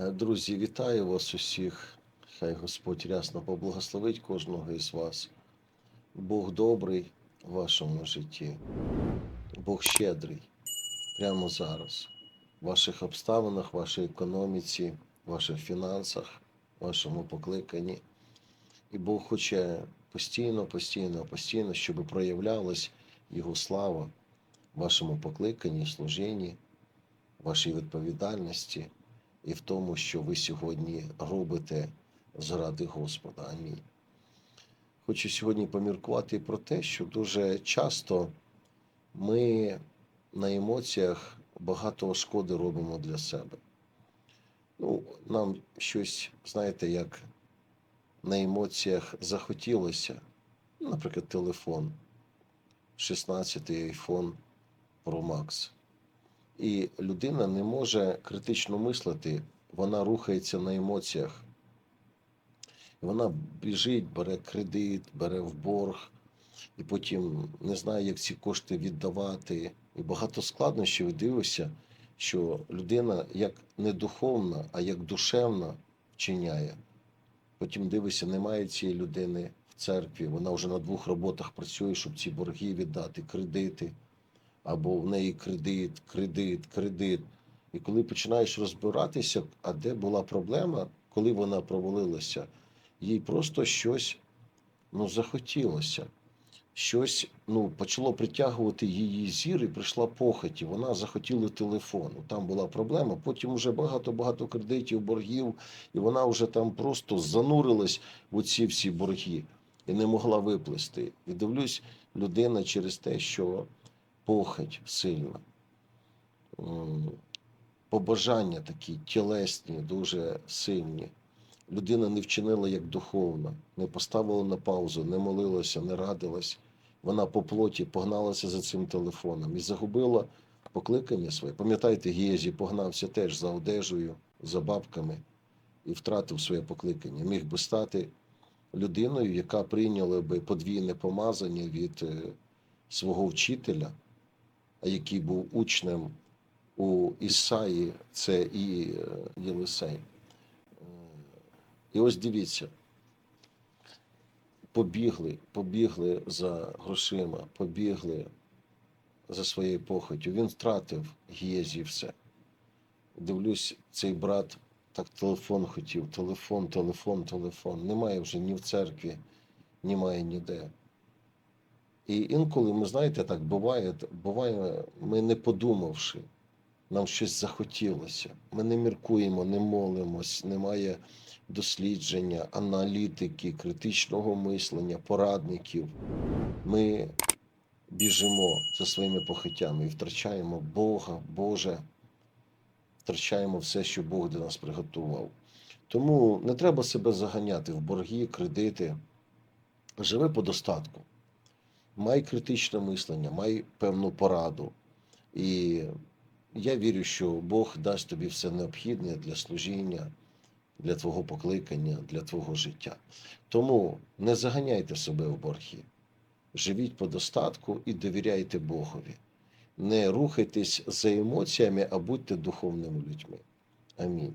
Е, Друзі, вітаю вас усіх. Хай Господь рясно поблагословить кожного із вас. Бог добрий в вашому житті. Бог щедрий прямо зараз. В ваших обставинах, вашій економіці, ваших фінансах, вашому покликанні. І Бог хоче постійно, постійно, постійно, щоб проявлялась Його слава в вашому покликанні, служінні, вашій відповідальності і в тому, що ви сьогодні робите заради Господа. Амінь. Хочу сьогодні поміркувати про те, що дуже часто ми на емоціях багато шкоди робимо для себе. Ну, нам щось, знаєте, як на емоціях захотілося, наприклад, телефон, 16-й iPhone Pro Max. І людина не може критично мислити, вона рухається на емоціях. Вона біжить, бере кредит, бере в борг, і потім не знає, як ці кошти віддавати. І багато складнощів дивишся, що людина як не духовна, а як душевна вчиняє. Потім дивишся, немає цієї людини в церкві, вона вже на двох роботах працює, щоб ці борги віддати, кредити або в неї кредит, кредит, кредит. І коли починаєш розбиратися, а де була проблема, коли вона провалилася, їй просто щось ну, захотілося. Щось ну, почало притягувати її зір, і прийшла похоть, і вона захотіла телефон. Ну, Там була проблема. Потім вже багато-багато кредитів, боргів, і вона вже там просто занурилась в ці всі борги і не могла виплести. І дивлюсь, людина через те, що похоть сильна, побажання такі тілесні, дуже сильні. Людина не вчинила як духовна, не поставила на паузу, не молилася, не радилась. Вона по плоті погналася за цим телефоном і загубила покликання своє. Пам'ятаєте, Гєзі погнався теж за одежею, за бабками і втратив своє покликання. Міг би стати людиною, яка прийняла би подвійне помазання від е, свого вчителя, який був учнем у Ісаї, це і е, Єлисей. Е, І ось дивіться, побігли, побігли за грошима, побігли за своєю похотю. Він втратив Гєзі все. Дивлюсь, цей брат так телефон хотів, телефон, телефон, телефон. Немає вже ні в церкві, немає ніде. І інколи ми знаєте, так буває, буває, ми не подумавши, нам щось захотілося. Ми не міркуємо, не молимось, немає дослідження, аналітики, критичного мислення, порадників. Ми біжимо за своїми похиттями і втрачаємо Бога, Боже, втрачаємо все, що Бог для нас приготував. Тому не треба себе заганяти в борги, кредити. Живи по достатку. Май критичне мислення, май певну пораду. І я вірю, що Бог дасть тобі все необхідне для служіння, для твого покликання, для твого життя. Тому не заганяйте себе в борги. Живіть по достатку і довіряйте Богові. Не рухайтесь за емоціями, а будьте духовними людьми. Амінь.